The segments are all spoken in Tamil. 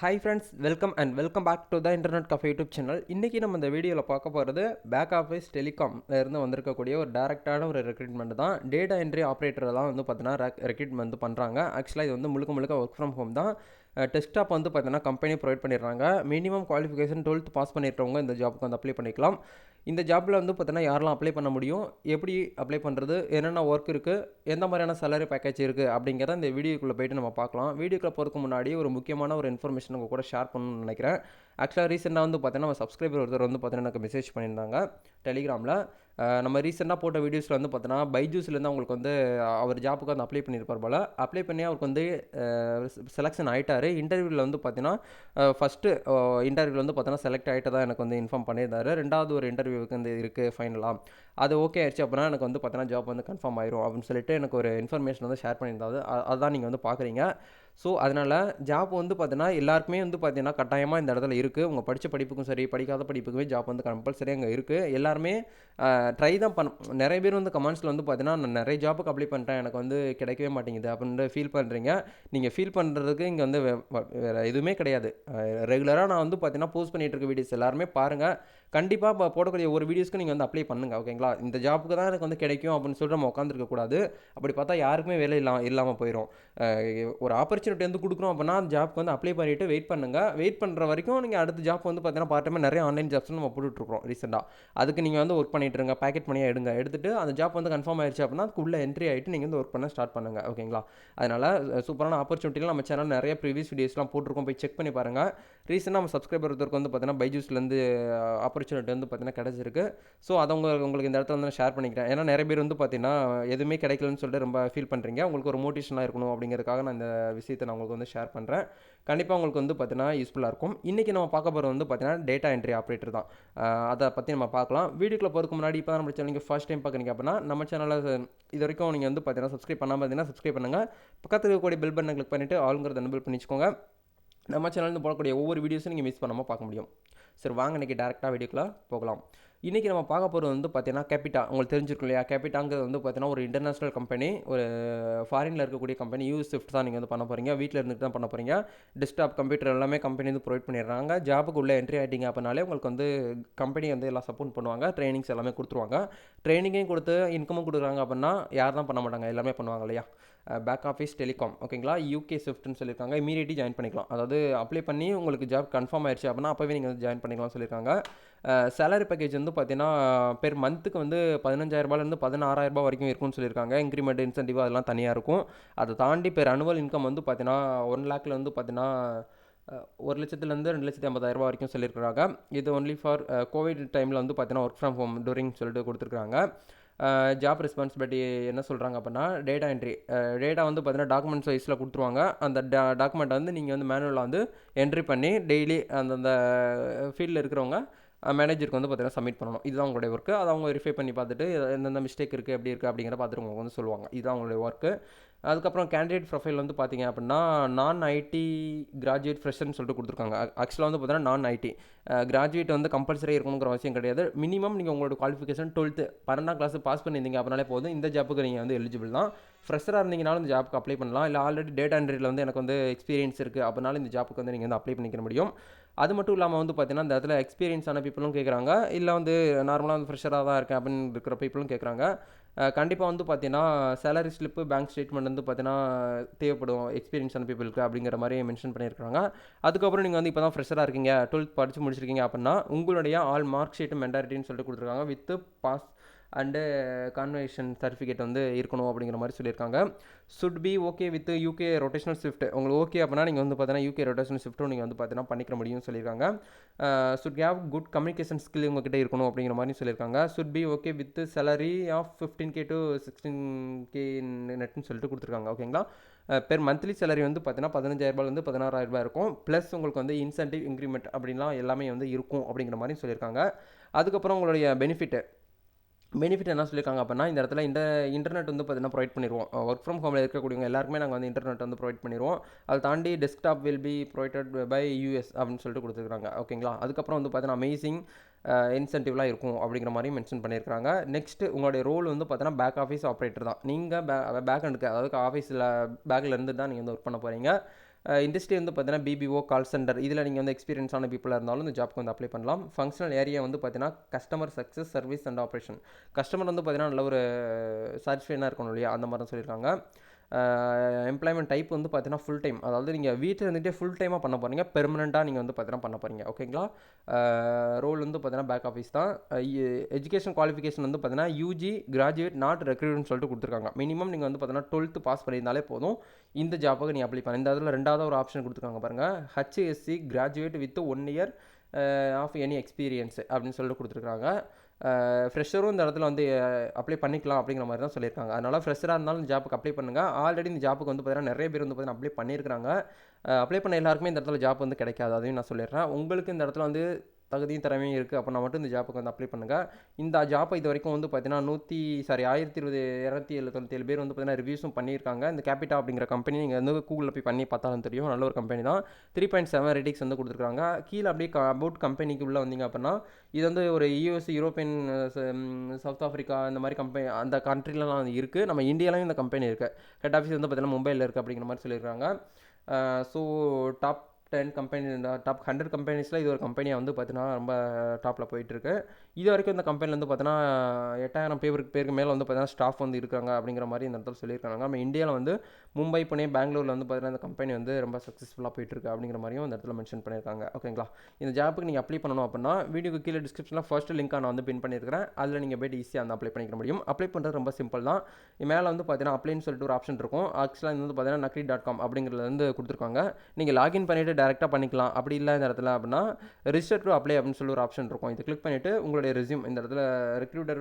Hi friends welcome and welcome back to the internet cafe YouTube channel இன்றைக்கி நம்ம இந்த வீடியோவில் பார்க்க போகிறது பேக் ஆஃபீஸ் டெலிகாம்லேருந்து வந்திருக்கக்கூடிய ஒரு டேரெக்டான ஒரு ரெக்ரூட்மெண்ட் தான். டேட்டா என்ட்ரி ஆப்ரேட்டர் தான் வந்து பார்த்தீங்கன்னா ரெக்ரூட்மெண்ட் வந்து பண்ணுறாங்க ஆக்சுவலாக இது வந்து முழுக்க முழுக்க ஒர்க் ஃப்ரம் ஹோம் தான். டெஸ்க்டாப் வந்து பார்த்தீங்கன்னா கம்பெனி ப்ரொவைட் பண்ணிடுறாங்க. மினிமம் குவாலிஃபிகேஷன் டுவெல்த் பாஸ் பண்ணிட்டவங்க இந்த ஜாப்புக்கு வந்து அப்ளை பண்ணிக்கலாம். இந்த ஜாப்பில் வந்து பார்த்தீங்கன்னா யாரெல்லாம் அப்ளை பண்ண முடியும்? எப்படி அப்ளை பண்ணுறது என்னென்ன ஒர்க் இருக்குது எந்த மாதிரியான சேலரி பேக்கேஜ் இருக்குது அப்படிங்கிறத இந்த வீடியோக்குள்ளே போயிட்டு நம்ம பார்க்கலாம். வீடியோக்குள்ளே போகிறதுக்கு முன்னாடி ஒரு முக்கியமான ஒரு இன்ஃபர்மேஷன் உங்கள் கூட ஷேர் பண்ணணும்னு நினைக்கிறேன். ஆக்சுவலாக ரீசெண்டாக வந்து பார்த்தீங்கன்னா நம்ம சப்ஸ்கிரைபர் ஒருத்தர் வந்து பார்த்தீங்கன்னா எனக்கு மெசேஜ் பண்ணியிருந்தாங்க. டெலிகிராமில் நம்ம ரீசெண்டாக போட்ட வீடியோஸில் வந்து பார்த்தீங்கன்னா பைஜூஸ்லேருந்து அவங்களுக்கு வந்து அவர் ஜாப்புக்கு வந்து அப்ளை பண்ணியிருப்பார் போல். அப்ளை பண்ணி அவருக்கு வந்து செலெக்ஷன் ஆகிட்டார் இன்டர்வியூவில் வந்து பார்த்தீங்கன்னா ஃபஸ்ட்டு இன்டர்வியூவில் வந்து பார்த்தீங்கன்னா செலக்ட் ஆகிட்டு தான் எனக்கு வந்து இன்ஃபார்ம் பண்ணியிருந்தாரு. ரெண்டாவது ஒரு இன்டர்வியூக்கு வந்து இருக்குது ஃபைனலாக அது ஓகே ஆயிடுச்சு அப்படின்னா எனக்கு வந்து பார்த்தீங்கன்னா ஜாப் வந்து கன்ஃபார்ம் ஆயிரும் அப்படின்னு சொல்லிட்டு எனக்கு ஒரு இன்ஃபர்மேஷன் வந்து ஷேர் பண்ணியிருந்தாது அதுதான் நீங்கள் வந்து பார்க்குறீங்க ஸோ அதனால் ஜாப் வந்து பார்த்தீங்கன்னா எல்லாருக்குமே வந்து பார்த்தீங்கன்னா கட்டாயமாக இந்த இடத்துல இருக்குது உங்கள் படித்த படிப்புக்கும் சரி படிக்காத படிப்புக்குமே ஜாப் வந்து கம்பல்சரி அங்கே இருக்குது எல்லாருமே ட்ரை தான் பண்ண நிறைய பேர் வந்து கமெண்ட்ஸில் வந்து பார்த்தீங்கன்னா நான் நிறைய ஜாப்புக்கு அப்ளை பண்ணிட்டேன் எனக்கு வந்து கிடைக்கவே மாட்டேங்குது அப்படின்ட்டு ஃபீல் பண்ணுறீங்க நீங்கள் ஃபீல் பண்ணுறதுக்கு இங்கே வந்து வேறு எதுவுமே கிடையாது. ரெகுலராக நான் வந்து பார்த்தீங்கன்னா போஸ்ட் பண்ணிகிட்டு இருக்க வீடியோஸ் எல்லாருமே பாருங்கள் கண்டிப்பாக இப்போ போடக்கூடிய ஒரு வீடியோஸ்க்கு நீங்கள் வந்து அப்ளை பண்ணுங்கள் ஓகேங்களா இந்த ஜாப்புக்கு தான் எனக்கு வந்து கிடைக்கும் அப்படின்னு சொல்லிட்டு நம்ம உட்காந்துருக்கக்கூடாது அப்படி பார்த்தா யாருக்குமே வேலை இல்லாமல் இல்லாமல் போயிடும் ஒரு ஆப்பர்ச்சுனிட்டி வந்து கொடுக்குறோம் அப்படின்னா அந்த ஜாப்க்கு வந்து அப்ளை பண்ணிவிட்டு வெயிட் பண்ணுங்கள் வெயிட் பண்ணுற வரைக்கும் நீங்கள் அடுத்த ஜாப் வந்து பார்த்தீங்கன்னா பார்ட் டைம் நிறைய ஆன்லைன் ஜாப்ஸ் நம்ம போட்டுட்ருக்கோம் ரீசெண்டாக அதுக்கு நீங்கள் வந்து ஒர்க் பண்ணிட்டு இருங்க பேக்கெட் பண்ணியாக எடுங்க. எடுத்துகிட்டு அந்த ஜாப் வந்து கன்ஃபார்ம் ஆயிடுச்சு அப்படின்னா அதுக்குள்ளே என்ட்ரி ஆகிட்டு நீங்கள் வந்து ஒர்க் பண்ண ஸ்டார்ட் பண்ணுங்கள் ஓகேங்களா அதனால் சூப்பரான ஆப்பர்ச்சுனிட்டியில் நம்ம சேனல் நிறைய ப்ரீவியஸ் வீடியோஸ்லாம் போட்டிருக்கோம். போய் செக் பண்ணி பாருங்கள் ரீசெண்டாக நம்ம சப்ஸ்கிரைபர் ஒருத்தருக்கு வந்து பார்த்தீங்கன்னா பைஜூஸ்லேருந்து ஆப்பர்ச்சுனிட்டி வந்து பார்த்தீங்கன்னா கிடச்சிருக்கு. ஸோ அதை உங்களுக்கு உங்களுக்கு இந்த இடத்துல வந்து நான் ஷேர் பண்ணிக்கிறேன். ஏன்னா நிறைய பேர் வந்து பார்த்தீங்கன்னா எதுவுமே கிடைக்கலன்னு சொல்லிட்டு ரொம்ப ஃபீல் பண்ணுறீங்க உங்களுக்கு ஒரு மோட்டிவேஷனாக இருக்கணும் அப்படிங்கிறதுக்காக நான் இந்த விஷயத்தை நான் உங்களுக்கு வந்து ஷேர் பண்ணுறேன் கண்டிப்பாக உங்களுக்கு வந்து பார்த்தீங்கன்னா யூஸ்ஃபுல்லாக இருக்கும். இன்றைக்கி நம்ம பார்க்க போகிறது வந்து பார்த்தீங்கன்னா டேட்டா என்ட்ரி ஆப்ரேட்டர் தான். அதை பற்றி நம்ம பார்க்கலாம். வீடியோக்குள்ள போகிறதுக்கு முன்னாடி இப்போ நம்ம சேனல் நீங்கள் ஃபஸ்ட் டைம் பார்க்குறீங்க அப்படின்னா நம்ம சேனலில் இது வரைக்கும் நீங்கள் வந்து பார்த்தீங்கன்னா சப்ஸ்கிரைப் பண்ணாமல் இருந்தீங்கன்னா சப்ஸ்கிரைப் பண்ணுங்கள் பக்கத்தில் இருக்கக்கூடிய பெல் பட்டனை கிளிக் பண்ணிவிட்டு ஆளுங்கிறத எனபிள் பண்ணிச்சுக்கோங்க. நம்ம சேனலில் போடக்கூடிய ஒவ்வொரு வீடியோஸும் நீங்கள் மிஸ் பண்ணாமல் பார்க்க முடியும். சரி வாங்க இன்றைக்கி டேரெக்டாக வீடியோக்குள்ளே போகலாம். இன்றைக்கி நம்ம பார்க்க போகிறது வந்து பார்த்தீங்கன்னா கேபிட்டா உங்களுக்கு தெரிஞ்சிருக்கும் இல்லையா? கேபிட்டாங்கிறது வந்து பார்த்தீங்கன்னா ஒரு இன்டர்நேஷனல் கம்பெனி ஒரு ஃபாரினில் இருக்கக்கூடிய கம்பெனி யூஸ் ஷிஃப்ட் தான் நீங்கள் வந்து பண்ண போகிறீங்க வீட்டில் இருந்துட்டு தான் பண்ண போகிறீங்க டெஸ்க்டாப் கம்ப்யூட்டர் எல்லாமே கம்பெனி வந்து ப்ரொவைட் பண்ணிடுறாங்க. ஜாபுக்கு உள்ளே என்ட்ரி ஆகிட்டிங்க அப்படின்னாலே உங்களுக்கு வந்து கம்பெனி வந்து எல்லாம் சப்போர்ட் பண்ணுவாங்க. ட்ரைனிங்ஸ் எல்லாமே கொடுத்துருவாங்க. ட்ரைனிங்கையும் கொடுத்து இன்கமும் கொடுக்குறாங்க அப்படின்னா யார் தான் பண்ண மாட்டாங்க? எல்லாமே பண்ணுவாங்க இல்லையா? பேக் ஆஃபீஸ் டெலிகாம் ஓகேங்களா யூகே ஷிஃப்ட்னு சொல்லியிருக்காங்க. இமீடியட்லி ஜாயின் பண்ணிக்கலாம். அதாவது அப்ளை பண்ணி உங்களுக்கு ஜாப் கன்ஃபார்ம் ஆயிடுச்சு அப்படின்னா அப்போவே நீங்கள் வந்து ஜாயின் பண்ணிக்கலாம் சொல்லியிருக்காங்க. சேலரி பேக்கேஜ் வந்து பார்த்தீங்கன்னா பெர் மந்த்துக்கு வந்து பதினஞ்சாயிரரூபாலேருந்து பதினாறாயிரரூபா வரைக்கும் இருக்கும்னு சொல்லியிருக்காங்க. இன்க்ரிமெண்ட் இன்சென்டிவ் அதெல்லாம் தனியாக இருக்கும். அதை தாண்டி பெர் அனுவல் இன்கம் வந்து பார்த்தீங்கன்னா ஒன் லேக்கில் வந்து பார்த்தீங்கன்னா ஒரு லட்சத்துலேருந்து ரெண்டு லட்சத்தி ஐம்பதாயிரரூபா வரைக்கும் சொல்லியிருக்கிறாங்க. இது ஒன்லி ஃபார் கோவிட் டைமில் வந்து பார்த்தீங்கன்னா ஒர்க் ஃப்ரம் ஹோம் டூரிங் சொல்லிட்டு கொடுத்துருக்காங்க ஜாப் ரெஸ்பான்சிபிலிட்டி என்ன சொல்கிறாங்க அப்படின்னா டேட்டா என்ட்ரி டேட்டா வந்து பார்த்தீங்கன்னா டாக்குமெண்ட்ஸ் வைஸில் கொடுத்துருவாங்க. அந்த டா டாக்குமெண்ட்டை வந்து நீங்கள் வந்து மேனுவலாக வந்து என்ட்ரி பண்ணி டெய்லி அந்தந்த ஃபீல்டில் இருக்கிறவங்க மேனேஜருக்கு வந்து பார்த்தீங்கன்னா சப்மிட் பண்ணணும். இதுதான் அவங்களுடைய ஒர்க்கு அதை அவங்க வெரிஃபை பண்ணி பார்த்துட்டு எந்தெந்த மிஸ்டேக் இருக்குது எப்படி இருக்குது அப்படிங்கிற பார்த்துட்டு உங்களுக்கு வந்து சொல்லுவாங்க. இதுதான் அவங்களுடைய ஒர்க்கு அதுக்கப்புறம் கேண்டிடேட் ப்ரொஃபைல் வந்து பார்த்தீங்க அப்படின்னா நான் ஐடி கிராஜுவேட் ஃப்ரெஷர்னு சொல்லிட்டு கொடுத்துருக்காங்க. ஆக்சுவலாக வந்து பார்த்தீங்கன்னா நான் ஐடி கிராஜுவேட் வந்து கம்பல்சரி இருக்கணுங்கிற அவசியம் கிடையாது. மினிமம் நீங்கள் உங்களோட குவாலிஃபிகேஷன் டுவெல்த்து பன்னெண்டாம் கிளாஸ் பாஸ் பண்ணியிருந்தீங்க அப்படின்னாலே போதும். இந்த ஜாப்புக்கு நீங்கள் வந்து எலிஜிபிள் தான். ஃப்ரெஷராக இருந்தீங்கனாலும் இந்த ஜாப்புக்கு அப்ளை பண்ணலாம். இல்லை ஆல்ரெடி டேட்டா என்ட்ரியில் வந்து எனக்கு வந்து எக்ஸ்பீரியன்ஸ் இருக்குது அப்படினாலும் இந்த ஜாப்புக்கு வந்து நீங்கள் வந்து அப்ளை பண்ணிக்க முடியும். அது மட்டும் இல்லாமல் வந்து பார்த்தீங்கன்னா இந்த இடத்துல எக்ஸ்பீரியன்ஸான பீப்புளும் கேட்குறாங்க இல்லை வந்து நார்மலாக வந்து ஃப்ரெஷராக தான் இருக்கேன் அப்படின்னு இருக்கிற பீப்புளும் கேட்குறாங்க கண்டிப்பாக வந்து பார்த்தீங்கன்னா சேலரி ஸ்லிப்பு பேங்க் ஸ்டேட்மெண்ட் வந்து பார்த்தீங்கன்னா தேவைப்படும். எக்ஸ்பீரியன்ஸான பீப்புளுக்கு அப்படிங்கிற மாதிரி மென்ஷன் பண்ணியிருக்காங்க அதுக்கப்புறம் நீங்கள் வந்து இப்போ தான் ஃப்ரெஷராக இருக்கீங்க. டுவெல்த் படித்து முடிச்சிருக்கீங்க அப்படின்னா உங்களுடைய ஆல் மார்க் ஷீட் மென்டாரிட்டின்னு சொல்லிட்டு கொடுத்துருக்காங்க. With pass and convocation certificate வந்து இருக்கணும் அப்படிங்கிற மாதிரி சொல்லியிருக்காங்க. Should be okay with UK rotational shift உங்களுக்கு ஓகே அப்படின்னா நீங்கள் வந்து பார்த்தீங்கன்னா யூகே ரொட்டேஷனல் ஷிஃப்ட்டும் நீங்கள் வந்து பார்த்தீங்கன்னா பண்ணிக்க முடியும்னு சொல்லியிருக்காங்க. Should have good communication skill உங்ககிட்ட இருக்கணும் அப்படிங்கிற மாதிரி சொல்லியிருக்காங்க. Should be okay with salary of fifteen K to sixteen K நெட்னு சொல்லிட்டு கொடுத்துருக்காங்க. ஓகேங்களா பெர் மந்த்லி சேலரி வந்து பார்த்தீங்கன்னா பதினஞ்சாயிரரூபாலேருந்து பதினாறாயிரரூபா இருக்கும். ப்ளஸ் உங்களுக்கு வந்து இன்சென்டிவ் இன்க்ரிமெண்ட் அப்படின்லாம் எல்லாமே வந்து இருக்கும் அப்படிங்கிற மாதிரி சொல்லியிருக்காங்க. அதுக்கப்புறம் உங்களுடைய பெனிஃபிட்டு பெனிஃபிட் என்ன சொல்லியிருக்காங்க அப்படின்னா இந்த இடத்துல இந்த இன்டர்நெட் வந்து பார்த்தீங்கன்னா ப்ரொவைட் பண்ணிடுவோம் ஒர்க் ஃப்ரம் ஹோமில் இருக்கக்கூடியவங்க எல்லாருக்குமே நாங்கள் வந்து இன்டர்நெட் வந்து ப்ரொவைட் பண்ணிடுவோம் அதை தாண்டி desktop will be provided by US அப்படின்னு சொல்லிட்டு கொடுத்துருக்காங்க. ஓகேங்களா அதுக்கப்புறம் வந்து பார்த்தீங்கன்னா அமேசிங் இன்சென்டிவ்லாம் இருக்கும் அப்படிங்கிற மாதிரி மென்ஷன் பண்ணியிருக்காங்க நெக்ஸ்ட்டு உங்களுடைய ரோல் வந்து பார்த்தீங்கன்னா பேக் ஆஃபீஸ் ஆப்ரேட்டர் தான். நீங்கள் பே பேக் அண்டுக்கு அதாவது ஆஃபீஸில் பேக்கில் இருந்து தான் நீங்கள் வந்து ஒர்க் பண்ண போகிறீங்க இண்டஸ்ட்ரி வந்து பார்த்தீங்கன்னா பிபிஓ கால் சென்டர் இதில் நீங்கள் வந்து எக்ஸ்பீரியன்ஸான பீப்புளாக இருந்தாலும் இந்த ஜாப்க்கு வந்து அப்ளை பண்ணலாம். ஃபங்க்ஷனல் ஏரியா வந்து பார்த்தீங்கன்னா customer success service and operation customer வந்து பார்த்தீங்கன்னா நல்ல ஒரு சாட்டிஸ்ஃபைனாக இருக்கணும் இல்லையா? அந்த மாதிரி தான் சொல்லியிருக்காங்க. எம்ப்ளாய்மெண்ட் டைப் வந்து பார்த்தீங்கன்னா ஃபுல் டைம் அதாவது நீங்கள் வீட்டில் இருந்துகிட்டே ஃபுல் டைமாக பண்ண போகிறீங்க பெர்மனெண்ட்டாக நீங்கள் வந்து பார்த்தீங்கன்னா பண்ண போகிறீங்க ஓகேங்களா ரோல் வந்து பார்த்தீங்கன்னா பேக் ஆஃபீஸ் தான். எஜுகேஷன் குவாலிஃபிகேஷன் வந்து பார்த்தீங்கன்னா யூஜி கிராஜுவேட் நாட் ரெக்ரூட்னு சொல்லிட்டு கொடுத்துருக்காங்க. மினிமம் நீங்கள் வந்து பார்த்தீங்கன்னா டுவெல்த்து பாஸ் பண்ணியிருந்தாலே போதும். இந்த ஜாப்புக்கு நீங்கள் அப்ளை பண்ண. இந்த இதில் ரெண்டாவது ஒரு ஆப்ஷன் கொடுத்துருக்காங்க பாருங்கள் HSC graduate with one year of any experience அப்படின்னு சொல்லிட்டு கொடுத்துருக்காங்க. ஃப்ரெஷரும் இந்த இடத்துல வந்து அப்ளை பண்ணிக்கலாம் அப்படிங்கிற மாதிரி தான் சொல்லியிருக்காங்க. அதனால் ஃப்ரெஷராக இருந்தாலும் இந்த ஜாப்புக்கு அப்ளை பண்ணுங்கள் ஆல்ரெடி இந்த ஜாப்புக்கு வந்து பார்த்தீங்கன்னா நிறைய பேர் வந்து பார்த்தீங்கன்னா அப்ளை பண்ணியிருக்காங்க அப்ளை பண்ண எல்லாருக்குமே இந்த இடத்துல ஜாப் வந்து கிடைக்காது. அதையும் நான் சொல்லிடுறேன். உங்களுக்கு இந்த இடத்துல வந்து தகுதியும் திறமையும் இருக்குது அப்படின்னா மட்டும் இந்த ஜாப்புக்கு வந்து அப்ளை பண்ணுங்கள் இந்த ஜாப்பை இது வரைக்கும் வந்து பார்த்தீங்கன்னா நூற்றி சாரி ஆயிரத்தி இருபது இரநூத்தி எழுபத்தி ஏழு பேர் வந்து பார்த்தீங்கன்னா ரிவ்யூஸும் பண்ணியிருக்காங்க. இந்த கேபிட்டா அப்படிங்கிற கம்பெனி நீங்கள் வந்து கூகுளில் போய் பண்ணி பார்த்தாலும் தெரியும். நல்ல ஒரு கம்பெனி தான். த்ரீ பாயிண்ட் செவன் ரேட்டிங்ஸ் வந்து கொடுத்துருக்காங்க. கீழே அப்படியே அபவுட் கம்பெனிக்கு உள்ளே வந்தீங்க அப்படின்னா இது வந்து ஒரு யூஎஸ் யூரோப்பியன் சவுத் ஆஃப்ரிக்கா இந்த மாதிரி கம்பெனி அந்த கண்ட்ரிலலாம் வந்து இருக்குது நம்ம இந்தியாலையும் இந்த கம்பெனி இருக்குது ஹெட் ஆஃபீஸ் வந்து பார்த்தீங்கன்னா மும்பையில் இருக்குது அப்படிங்கிற மாதிரி சொல்லியிருக்காங்க. So top ten company top hundred கம்பெனிஸில் இது ஒரு கம்பெனியாக வந்து பார்த்தீங்கன்னா ரொம்ப டாப்பில் போயிட்டுருக்கு இது வரைக்கும் இந்த கம்பெனியில் வந்து பார்த்தீங்கன்னா எட்டாயிரம் பேருக்கு பேருக்கு மேலே வந்து பார்த்தீங்கன்னா ஸ்டாஃப் வந்து இருக்காங்க அப்படிங்கிற மாதிரி இந்த இடத்துல சொல்லியிருக்காங்க. நம்ம இந்தியாவில் வந்து மும்பை புனே பெங்களூரில் வந்து பார்த்தீங்கன்னா இந்த கம்பெனி வந்து ரொம்ப சக்ஸஸ்ஃபுல்லாக போயிட்டுருக்கு அப்படிங்கிற மாதிரியும் இந்த இடத்துல மென்ஷன் பண்ணியிருக்காங்க. ஓகேங்களா இந்த ஜாப்புக்கு நீங்கள் அப்ளை பண்ணணும் அப்படின்னா வீடியோக்கு கீழே டிஸ்கிரிப்ஷனில் ஃபர்ஸ்ட் லிங்க் நான் வந்து பின் பண்ணியிருக்கிறேன். அதில் நீங்கள் போய்ட்டு ஈஸியாக அந்த அப்ளை பண்ணிக்க முடியும். அப்ளை பண்ணுறது ரொம்ப சிம்பிள் தான். மேலே வந்து பார்த்தீங்கன்னா அப்ளைன்னு சொல்லிட்டு ஒரு ஆப்ஷன் இருக்கும். ஆக்சுவலாக இது வந்து பார்த்தீங்கன்னா நக்ரி டாட் காம் அப்படிங்கிறதுல வந்து கொடுத்துருக்காங்க. நீங்கள் லாகின் பண்ணிவிட்டு டேரெக்டாக பண்ணிக்கலாம். அப்படி இல்லை இந்த இடத்துல அப்படின்னா ரிஜிஸ்டர் டு அப்ளை அப்படின்னு சொல்லி ஒரு ஆப்ஷன் இருக்கும். இது கிளிக் பண்ணிவிட்டு உங்களுடைய ரெசியூம் இந்த இடத்துல ரெக்ரூட்டர்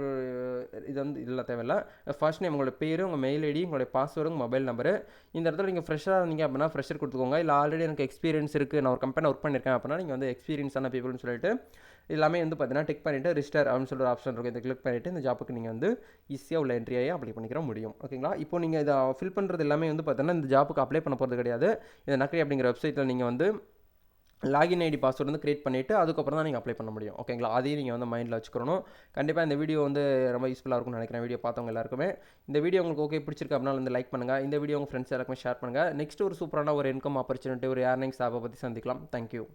இது வந்து இதெல்லாம் தேவையில்ல. ஃபர்ஸ்ட் நேம் உங்களோட பேர் உங்கள் மெயில் ஐடி உங்களுடைய பாஸ்வேர்டு உங்கள் மொபைல் நம்பரு இந்த இடத்துல நீங்கள் ஃப்ரெஷ்ஷாக இருந்தீங்க அப்படின்னா ஃப்ரெஷர் கொடுத்துக்கோங்க. இல்லை ஆல்ரெடி எனக்கு எக்ஸ்பீரியன்ஸ் இருக்குது நான் ஒரு கம்பெனி ஒர்க் பண்ணியிருக்கேன் அப்படின்னா நீங்கள் வந்து எக்ஸ்பீரியன்ஸான பீப்புள்னு சொல்லிட்டு எல்லாமே வந்து பார்த்தீங்கன்னா டிக் பண்ணிவிட்டு ரிஜிஸ்டர் அப்படின்னு சொல்லிட்டு ஆப்ஷன் இருக்கும். இதை கிளிக் பண்ணிவிட்டு இந்த ஜாப்புக்கு நீங்கள் வந்து ஈஸியாக உள்ள என்ட்ரி அப்ளை பண்ணிக்கிற முடியும். ஓகேங்களா இப்போ நீங்கள் இதை ஃபில் பண்ணுறது எல்லாமே வந்து பார்த்தீங்கன்னா இந்த ஜாப்புக்கு அப்ளை பண்ண போகிறது கிடையாது. இந்த நக்கரி அப்படிங்கிற வெப்சைட்டில் நீங்கள் வந்து லாகின் ஐடி பாஸ்வேர்டு வந்து க்ரியேட் பண்ணிவிட்டு அதுக்கப்புறம் தான் நீங்கள் அப்ளை பண்ண முடியும். ஓகேங்களா அதையும் நீங்கள் வந்து மைண்டில் வச்சுக்கணும். கண்டிப்பாக இந்த வீடியோ வந்து ரொம்ப யூஸ்ஃபுல்லாக இருக்கும்னு நினைக்கிறேன். வீடியோ பார்த்தவங்க எல்லாருக்குமே. இந்த வீடியோ உங்களுக்கு ஓகே பிடிச்சிருக்கு அப்படின்னா வந்து லைக் பண்ணுங்கள் இந்த வீடியோ உங்கள் ஃப்ரெண்ட்ஸ் எல்லாருக்குமே ஷேர் பண்ணுங்கள் நெக்ஸ்ட் ஒரு சூப்பரான ஒரு இன்கம் ஆப்பர்ச்சுனிட்டி ஒரு ஏர்னிங்ஸ் ஆப்பை பற்றி சந்திக்கலாம். தேங்க்யூ